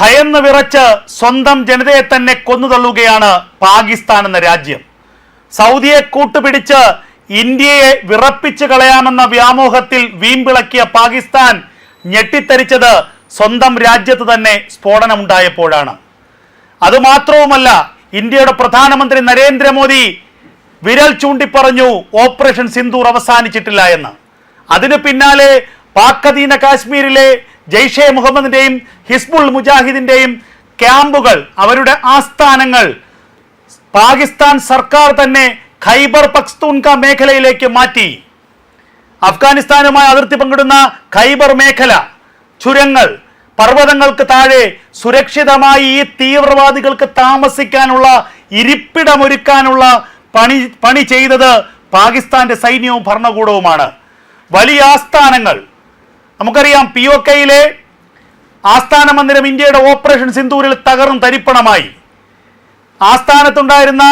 ഭയന്ന് വിറച്ച് സ്വന്തം ജനതയെ തന്നെ കൊന്നുതള്ളുകയാണ് പാകിസ്ഥാൻ എന്ന രാജ്യം. സൗദിയെ കൂട്ടുപിടിച്ച് ഇന്ത്യയെ വിറപ്പിച്ചു കളയാമെന്ന വ്യാമോഹത്തിൽ വീമ്പിളക്കിയ പാകിസ്ഥാൻ ഞെട്ടിത്തരിച്ചത് സ്വന്തം രാജ്യത്ത് തന്നെ സ്ഫോടനമുണ്ടായപ്പോഴാണ്. അതുമാത്രവുമല്ല ഇന്ത്യയുടെ പ്രധാനമന്ത്രി നരേന്ദ്രമോദി വിരൽ ചൂണ്ടിപ്പറഞ്ഞു ഓപ്പറേഷൻ സിന്ദൂർ അവസാനിച്ചിട്ടില്ല എന്ന്. അതിനു പിന്നാലെ പാക് അധീന കാശ്മീരിലെ ജെയ്ഷെ മുഹമ്മദിന്റെയും ഹിസ്ബുൾ മുജാഹിദിന്റെയും ക്യാമ്പുകൾ അവരുടെ ആസ്ഥാനങ്ങൾ. പാകിസ്ഥാൻ സർക്കാർ തന്നെ ഖൈബർ പക്സ്തൂൺക മേഖലയിലേക്ക് മാറ്റി. അഫ്ഗാനിസ്ഥാനുമായി അതിർത്തി പങ്കിടുന്ന ഖൈബർ മേഖല ചുരങ്ങൾ പർവതങ്ങൾക്ക് താഴെ സുരക്ഷിതമായി ഈ തീവ്രവാദികൾക്ക് താമസിക്കാനുള്ള ഇരിപ്പിടമൊരുക്കാനുള്ള പണി പണി ചെയ്തത് പാകിസ്ഥാന്റെ സൈന്യവും ഭരണകൂടവുമാണ്. വലിയ ആസ്ഥാനങ്ങൾ നമുക്കറിയാം പി ഒ കെയിലെ ആസ്ഥാന മന്ദിരം ഇന്ത്യയുടെ ഓപ്പറേഷൻ സിന്ദൂരിൽ തകർന്ന് തരിപ്പണമായി. ആസ്ഥാനത്തുണ്ടായിരുന്ന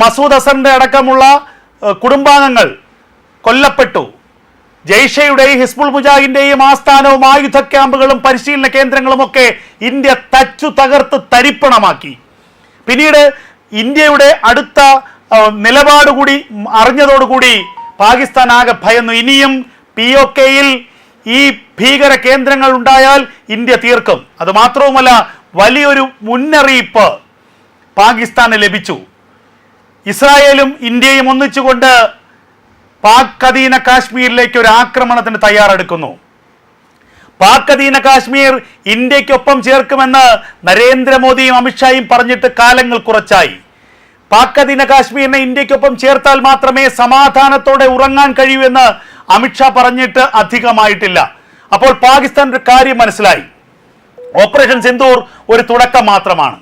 മസൂദ് അസറിന്റെ അടക്കമുള്ള കുടുംബാംഗങ്ങൾ കൊല്ലപ്പെട്ടു. ജയ്ഷയുടെയും ഹിസ്ബുൾ മുജാഹിന്റെയും ആസ്ഥാനവും ആയുധ ക്യാമ്പുകളും പരിശീലന കേന്ദ്രങ്ങളും ഒക്കെ ഇന്ത്യ തച്ചു തകർത്ത് തരിപ്പണമാക്കി. പിന്നീട് ഇന്ത്യയുടെ അടുത്ത നിലപാടുകൂടി നിലപാട് കൂടി അറിഞ്ഞതോടുകൂടി പാകിസ്ഥാൻ ആകെ ഭയന്നു. ഇനിയും പി ഒ കെയിൽ ഈ ഭീകര കേന്ദ്രങ്ങൾ ഉണ്ടായാൽ ഇന്ത്യ തീർക്കും. അത് മാത്രവുമല്ല വലിയൊരു മുന്നറിയിപ്പ് പാകിസ്ഥാന് ലഭിച്ചു. ഇസ്രായേലും ഇന്ത്യയും ഒന്നിച്ചുകൊണ്ട് പാക് അധീന കാശ്മീരിലേക്ക് ഒരു ആക്രമണത്തിന് തയ്യാറെടുക്കുന്നു. പാക് അധീന കാശ്മീർ ഇന്ത്യക്കൊപ്പം ചേർക്കുമെന്ന് നരേന്ദ്രമോദിയും അമിത്ഷായും പറഞ്ഞിട്ട് കാലങ്ങൾ കുറച്ചായി. പാക് അധീന കാശ്മീരിനെ ഇന്ത്യക്കൊപ്പം ചേർത്താൽ മാത്രമേ സമാധാനത്തോടെ ഉറങ്ങാൻ കഴിയൂ എന്ന് അമിത്ഷാ പറഞ്ഞിട്ട് അധികമായിട്ടില്ല. അപ്പോൾ പാകിസ്ഥാൻ ഒരു കാര്യം മനസ്സിലായി. ഓപ്പറേഷൻ സിന്ദൂർ ഒരു തുടക്കം മാത്രമാണ്.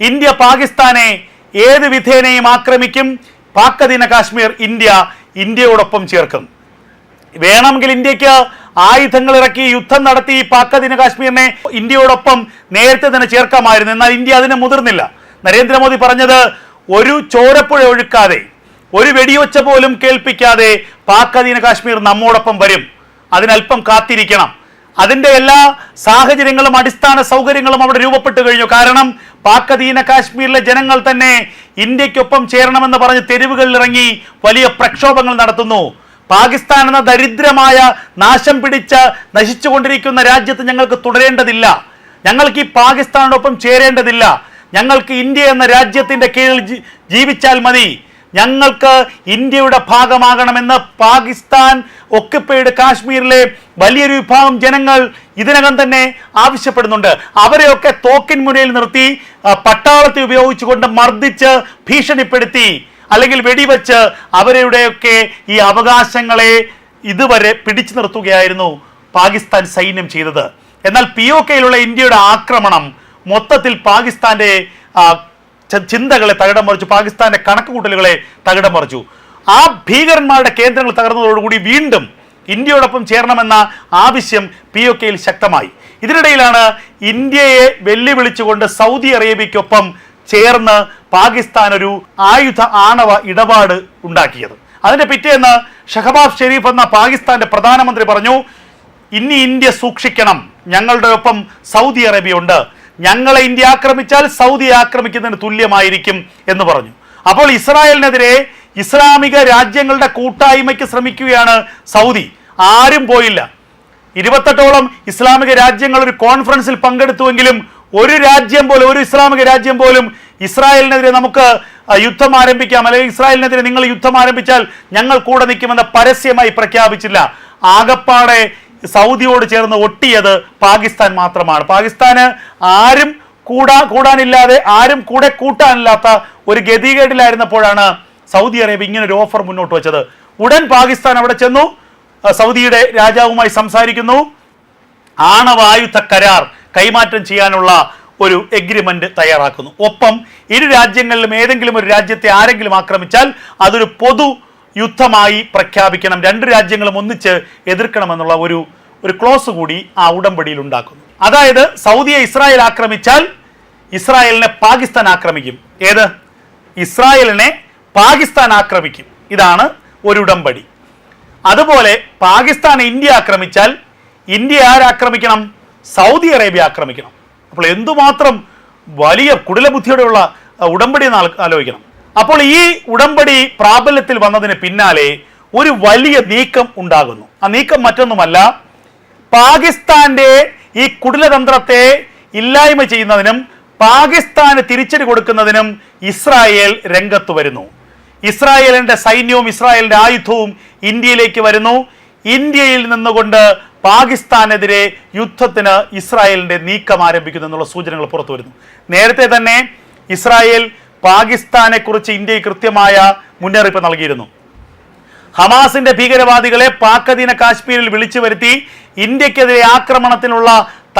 ഇന്ത്യ പാകിസ്ഥാനെ ഏത് വിധേനയും ആക്രമിക്കും. പാക്കധീന കാശ്മീർ ഇന്ത്യ ഇന്ത്യയോടൊപ്പം ചേർക്കും. വേണമെങ്കിൽ ഇന്ത്യയ്ക്ക് ആയുധങ്ങൾ ഇറക്കി യുദ്ധം നടത്തി പാക്കധീന കാശ്മീരിനെ ഇന്ത്യയോടൊപ്പം നേരത്തെ തന്നെ ചേർക്കാമായിരുന്നു. എന്നാൽ ഇന്ത്യ അതിനെ മുതിർന്നില്ല. നരേന്ദ്രമോദി പറഞ്ഞത് ഒരു ചോരപ്പുഴ ഒഴുക്കാതെ ഒരു വെടിയൊച്ച പോലും കേൾപ്പിക്കാതെ പാക് അധീന കാശ്മീർ നമ്മോടൊപ്പം വരും. അതിനൽപ്പം കാത്തിരിക്കണം. അതിന്റെ എല്ലാ സാഹചര്യങ്ങളും അടിസ്ഥാന സൗകര്യങ്ങളും അവിടെ രൂപപ്പെട്ടു കഴിഞ്ഞു. കാരണം പാക് അധീന കാശ്മീരിലെ ജനങ്ങൾ തന്നെ ഇന്ത്യക്കൊപ്പം ചേരണമെന്ന് പറഞ്ഞ് തെരുവുകളിൽ ഇറങ്ങി വലിയ പ്രക്ഷോഭങ്ങൾ നടത്തുന്നു. പാകിസ്ഥാൻ എന്ന ദരിദ്രമായ നാശം പിടിച്ച നശിച്ചുകൊണ്ടിരിക്കുന്ന രാജ്യത്ത് ഞങ്ങൾക്ക് തുടരേണ്ടതില്ല. ഞങ്ങൾക്ക് ഈ പാകിസ്ഥാനോടൊപ്പം ചേരേണ്ടതില്ല. ഞങ്ങൾക്ക് ഇന്ത്യ എന്ന രാജ്യത്തിന്റെ കീഴിൽ ജീവിച്ചാൽ മതി. ഞങ്ങൾക്ക് ഇന്ത്യയുടെ ഭാഗമാകണമെന്ന് പാകിസ്ഥാൻ ഒക്കുപ്പൈഡ് കാശ്മീരിലെ വലിയൊരു വിഭാഗം ജനങ്ങൾ ഇതിനകം തന്നെ ആവശ്യപ്പെടുന്നുണ്ട്. അവരെയൊക്കെ തോക്കിൻ മുനയിൽ നിർത്തി പട്ടാളത്തെ ഉപയോഗിച്ചുകൊണ്ട് മർദ്ദിച്ച് ഭീഷണിപ്പെടുത്തി അല്ലെങ്കിൽ വെടിവെച്ച് അവരുടെയൊക്കെ ഈ അവകാശങ്ങളെ ഇതുവരെ പിടിച്ചു നിർത്തുകയായിരുന്നു പാകിസ്ഥാൻ സൈന്യം ചെയ്തത്. എന്നാൽ പി ഒ കെയിലുള്ള ഇന്ത്യയുടെ ആക്രമണം മൊത്തത്തിൽ പാകിസ്ഥാന്റെ ചിന്തകളെ തകിടം മറിച്ചു. പാകിസ്ഥാന്റെ കണക്ക് കൂട്ടലുകളെ തകിടം മറിച്ചു. ആ ഭീകരന്മാരുടെ കേന്ദ്രങ്ങൾ തകർന്നതോടുകൂടി വീണ്ടും ഇന്ത്യയോടൊപ്പം ചേരണമെന്ന ആവശ്യം പി ഒ കെയിൽ ശക്തമായി. ഇതിനിടയിലാണ് ഇന്ത്യയെ വെല്ലുവിളിച്ചുകൊണ്ട് സൗദി അറേബ്യയ്ക്കൊപ്പം ചേർന്ന് പാകിസ്ഥാൻ ഒരു ആയുധ ആണവ ഇടപാട് ഉണ്ടാക്കിയത്. അതിന്റെ പിറ്റേന്ന് ഷഹബാബ് ഷെരീഫ് എന്ന പാകിസ്ഥാന്റെ പ്രധാനമന്ത്രി പറഞ്ഞു ഇനി ഇന്ത്യ സൂക്ഷിക്കണം. ഞങ്ങളുടെ ഒപ്പം സൗദി അറേബ്യ ഉണ്ട്. ഞങ്ങളെ ഇന്ത്യ ആക്രമിച്ചാൽ സൗദി ആക്രമിക്കുന്നതിന് തുല്യമായിരിക്കും എന്ന് പറഞ്ഞു. അപ്പോൾ ഇസ്രായേലിനെതിരെ ഇസ്ലാമിക രാജ്യങ്ങളുടെ കൂട്ടായ്മയ്ക്ക് ശ്രമിക്കുകയാണ് സൗദി. ആരും പോയില്ല. ഇരുപത്തെട്ടോളം ഇസ്ലാമിക രാജ്യങ്ങൾ ഒരു കോൺഫറൻസിൽ പങ്കെടുത്തുവെങ്കിലും ഒരു രാജ്യം പോലും ഒരു ഇസ്ലാമിക രാജ്യം പോലും ഇസ്രായേലിനെതിരെ നമുക്ക് യുദ്ധം ആരംഭിക്കാം. അല്ലെങ്കിൽ ഇസ്രായേലിനെതിരെ നിങ്ങൾ യുദ്ധം ആരംഭിച്ചാൽ ഞങ്ങൾ കൂടെ നിൽക്കുമെന്ന് പരസ്യമായി പ്രഖ്യാപിച്ചില്ല. ആകപ്പാടെ സൗദിയോട് ചേർന്ന് ഒട്ടിയത് പാകിസ്ഥാൻ മാത്രമാണ്. പാകിസ്ഥാന് ആരും കൂടാ കൂടാനില്ലാതെ ആരും കൂടെ കൂട്ടാനില്ലാത്ത ഒരു ഗതികേടിലായിരുന്നപ്പോഴാണ് സൗദി അറേബ്യ ഇങ്ങനെ ഒരു ഓഫർ മുന്നോട്ട് വെച്ചത്. ഉടൻ പാകിസ്ഥാൻ അവിടെ ചെന്നു. സൗദിയുടെ രാജാവുമായി സംസാരിക്കുന്നു. ആണവായുധ കരാർ കൈമാറ്റം ചെയ്യാനുള്ള ഒരു എഗ്രിമെന്റ് തയ്യാറാക്കുന്നു. ഒപ്പം ഇരു രാജ്യങ്ങളിലും ഏതെങ്കിലും ഒരു രാജ്യത്തെ ആരെങ്കിലും ആക്രമിച്ചാൽ അതൊരു പൊതു യുദ്ധമായി പ്രഖ്യാപിക്കണം. രണ്ട് രാജ്യങ്ങളും ഒന്നിച്ച് എതിർക്കണമെന്നുള്ള ഒരു ഒരു ക്ലോസ് കൂടി ആ ഉടമ്പടിയിൽ ഉണ്ടാക്കുന്നു. അതായത് സൗദിയെ ഇസ്രായേൽ ആക്രമിച്ചാൽ ഇസ്രായേലിനെ പാകിസ്ഥാൻ ആക്രമിക്കും. ഏത്? ഇസ്രായേലിനെ പാകിസ്ഥാൻ ആക്രമിക്കും. ഇതാണ് ഒരു ഉടമ്പടി. അതുപോലെ പാകിസ്ഥാൻ ഇന്ത്യ ആക്രമിച്ചാൽ ഇന്ത്യ ആരാക്രമിക്കണം സൗദി അറേബ്യ ആക്രമിക്കണം. അപ്പോൾ എന്തുമാത്രം വലിയ കുടിലബുദ്ധിയോടെയുള്ള ഉടമ്പടി എന്ന് ആലോചിക്കണം. അപ്പോൾ ഈ ഉടമ്പടി പ്രാബല്യത്തിൽ വന്നതിന് പിന്നാലെ ഒരു വലിയ നീക്കം ഉണ്ടാകുന്നു. ആ നീക്കം മറ്റൊന്നുമല്ല പാകിസ്ഥാന്റെ ഈ കുടിലതന്ത്രത്തെ ഇല്ലായ്മ ചെയ്യുന്നതിനും പാകിസ്ഥാന് തിരിച്ചടി കൊടുക്കുന്നതിനും ഇസ്രായേൽ രംഗത്ത് വരുന്നു. ഇസ്രായേലിന്റെ സൈന്യവും ഇസ്രായേലിന്റെ ആയുധവും ഇന്ത്യയിലേക്ക് വരുന്നു. ഇന്ത്യയിൽ നിന്നുകൊണ്ട് പാകിസ്ഥാനെതിരെ യുദ്ധത്തിന് ഇസ്രായേലിന്റെ നീക്കം ആരംഭിക്കുന്നു എന്നുള്ള സൂചനകൾ പുറത്തു വരുന്നു. നേരത്തെ തന്നെ ഇസ്രായേൽ പാകിസ്ഥാനെ കുറിച്ച് ഇന്ത്യ കൃത്യമായ മുന്നറിയിപ്പ് നൽകിയിരുന്നു. ഹമാസിന്റെ ഭീകരവാദികളെ പാക് അധീന കാശ്മീരിൽ വിളിച്ചു വരുത്തി ഇന്ത്യക്കെതിരെ ആക്രമണത്തിനുള്ള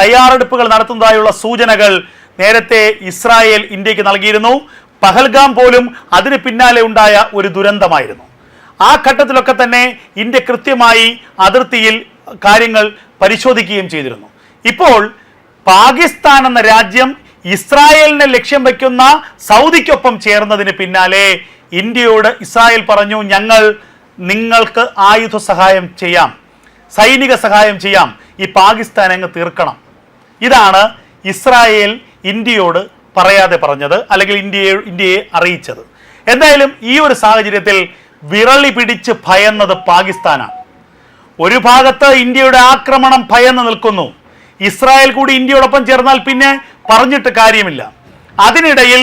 തയ്യാറെടുപ്പുകൾ നടത്തുന്നതായുള്ള സൂചനകൾ നേരത്തെ ഇസ്രായേൽ ഇന്ത്യയ്ക്ക് നൽകിയിരുന്നു. പഹൽഗാം പോലും അതിന് പിന്നാലെ ഉണ്ടായ ഒരു ദുരന്തമായിരുന്നു. ആ ഘട്ടത്തിലൊക്കെ തന്നെ ഇന്ത്യ കൃത്യമായി അതിർത്തിയിൽ കാര്യങ്ങൾ പരിശോധിക്കുകയും ചെയ്തിരുന്നു. ഇപ്പോൾ പാകിസ്ഥാൻ എന്ന രാജ്യം ഇസ്രായേലിനെ ലക്ഷ്യം വയ്ക്കുന്ന സൗദിക്കൊപ്പം ചേർന്നതിന് പിന്നാലെ ഇന്ത്യയോട് ഇസ്രായേൽ പറഞ്ഞു ഞങ്ങൾ നിങ്ങൾക്ക് ആയുധ സഹായം ചെയ്യാം സൈനിക സഹായം ചെയ്യാം ഈ പാകിസ്ഥാൻ അങ്ങ് തീർക്കണം. ഇതാണ് ഇസ്രായേൽ ഇന്ത്യയോട് പറയാതെ പറഞ്ഞത് അല്ലെങ്കിൽ ഇന്ത്യയെ ഇന്ത്യയെ അറിയിച്ചത്. എന്തായാലും ഈ ഒരു സാഹചര്യത്തിൽ വിരളി പിടിച്ച് ഭയന്നത് പാകിസ്ഥാനാണ്. ഒരു ഭാഗത്ത് ഇന്ത്യയുടെ ആക്രമണം ഭയന്ന് നിൽക്കുന്നു ഇസ്രായേൽ കൂടി ഇന്ത്യയോടൊപ്പം ചേർന്നാൽ പിന്നെ പറഞ്ഞിട്ട് കാര്യമില്ല. അതിനിടയിൽ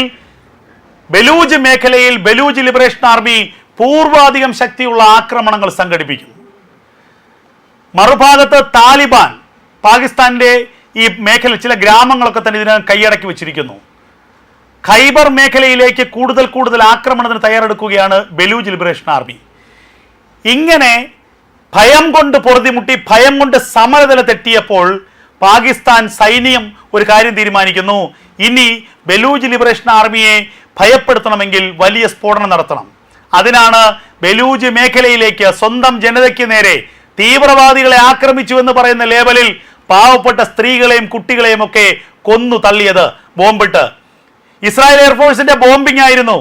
ബലൂജ് മേഖലയിൽ ബലൂജ് ലിബറേഷൻ ആർമി പൂർവാധികം ശക്തിയുള്ള ആക്രമണങ്ങൾ സംഘടിപ്പിക്കുന്നു. മറുഭാഗത്ത് താലിബാൻ പാകിസ്ഥാന്റെ ഈ മേഖല ചില ഗ്രാമങ്ങളൊക്കെ തന്നെ ഇതിനകം കൈയടക്കി വെച്ചിരിക്കുന്നു. ഖൈബർ മേഖലയിലേക്ക് കൂടുതൽ കൂടുതൽ ആക്രമണത്തിന് തയ്യാറെടുക്കുകയാണ് ബലൂജ് ലിബറേഷൻ ആർമി ഇങ്ങനെ ഭയം കൊണ്ട് പൊറുതിമുട്ടി ഭയം കൊണ്ട് സമനില തെറ്റിയപ്പോൾ പാകിസ്ഥാൻ സൈന്യം ഒരു കാര്യം തീരുമാനിക്കുന്നു. ഇനി ബലൂജ് ലിബറേഷൻ ആർമിയെ ഭയപ്പെടുത്തണമെങ്കിൽ വലിയ സ്ഫോടനം നടത്തണം. അതിനാണ് ബലൂജ് മേഖലയിലേക്ക് സ്വന്തം ജനതയ്ക്ക് നേരെ തീവ്രവാദികളെ ആക്രമിച്ചു എന്ന് പറയുന്ന ലേബലിൽ പാവപ്പെട്ട സ്ത്രീകളെയും കുട്ടികളെയും ഒക്കെ കൊന്നു തള്ളിയത് ബോംബിട്ട്. ഇസ്രായേൽ എയർഫോഴ്സിന്റെ ബോംബിംഗ് ആയിരുന്നു.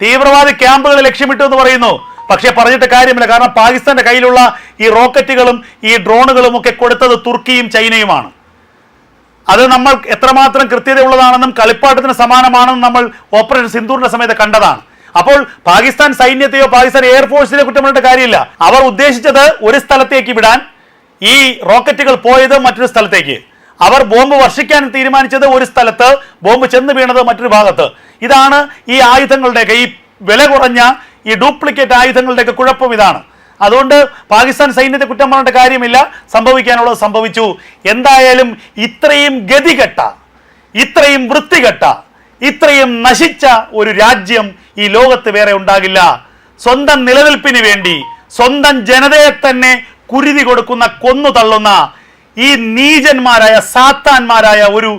തീവ്രവാദി ക്യാമ്പുകൾ ലക്ഷ്യമിട്ടു എന്ന് പറയുന്നു. പക്ഷേ പറഞ്ഞിട്ട് കാര്യമില്ല. കാരണം പാകിസ്ഥാന്റെ കയ്യിലുള്ള ഈ റോക്കറ്റുകളും ഈ ഡ്രോണുകളും ഒക്കെ കൊടുത്തത് തുർക്കിയും ചൈനയുമാണ്. അത് നമ്മൾ എത്രമാത്രം കൃത്യതയുള്ളതാണെന്നും കളിപ്പാട്ടത്തിന് സമാനമാണെന്നും നമ്മൾ ഓപ്പറേഷൻ സിന്ധൂറിന്റെ സമയത്ത് കണ്ടതാണ്. അപ്പോൾ പാകിസ്ഥാൻ സൈന്യത്തെയോ പാകിസ്ഥാൻ എയർഫോഴ്സിനെ കുറ്റം പറഞ്ഞിട്ട് കാര്യമില്ല. അവർ ഉദ്ദേശിച്ചത് ഒരു സ്ഥലത്തേക്ക് വിടാൻ ഈ റോക്കറ്റുകൾ പോയത് മറ്റൊരു സ്ഥലത്തേക്ക്. അവർ ബോംബ് വർഷിക്കാൻ തീരുമാനിച്ചത് ഒരു സ്ഥലത്ത് ബോംബ് ചെന്ന് വീണത് മറ്റൊരു ഭാഗത്ത്. ഇതാണ് ഈ ആയുധങ്ങളുടെയൊക്കെ ഈ വില കുറഞ്ഞ ഈ ഡ്യൂപ്ലിക്കേറ്റ് ആയുധങ്ങളുടെയൊക്കെ കുഴപ്പം ഇതാണ്. അതുകൊണ്ട് പാകിസ്ഥാൻ സൈന്യത്തെ കുറ്റം പറഞ്ഞിട്ട് കാര്യമില്ല. സംഭവിക്കാനുള്ളത് സംഭവിച്ചു. എന്തായാലും ഇത്രയും ഗതികെട്ട ഇത്രയും വൃത്തികെട്ട ഇത്രയും നശിച്ച ഒരു രാജ്യം ഈ ലോകത്ത് വേറെ ഉണ്ടാകില്ല. സ്വന്തം നിലനിൽപ്പിന് വേണ്ടി സ്വന്തം ജനതയെ തന്നെ കുരുതി കൊടുക്കുന്ന കൊന്നു തള്ളുന്ന ഈ നീചന്മാരായ സാത്താന്മാരായ ഒരു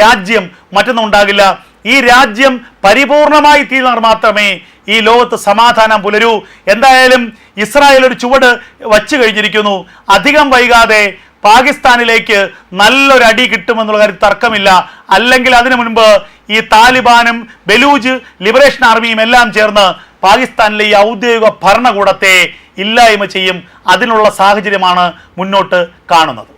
രാജ്യം മറ്റൊന്നും ഉണ്ടാകില്ല. ഈ രാജ്യം പരിപൂർണമായി തീർന്നാൽ മാത്രമേ ഈ ലോകത്ത് സമാധാനം പുലരൂ. എന്തായാലും ഇസ്രായേൽ ഒരു ചുവട് വച്ചു കഴിഞ്ഞിരിക്കുന്നു. അധികം വൈകാതെ പാകിസ്ഥാനിലേക്ക് നല്ലൊരു അടി കിട്ടുമെന്നുള്ള കാര്യം തർക്കമില്ല. അല്ലെങ്കിൽ അതിനു മുൻപ് ഈ താലിബാനും ബലൂജ് ലിബറേഷൻ ആർമിയും എല്ലാം ചേർന്ന് പാകിസ്ഥാനിലെ ഈ ഔദ്യോഗിക ഭരണകൂടത്തെ ഇല്ലായ്മ ചെയ്യും. അതിനുള്ള സാഹചര്യമാണ് മുന്നോട്ട് കാണുന്നത്.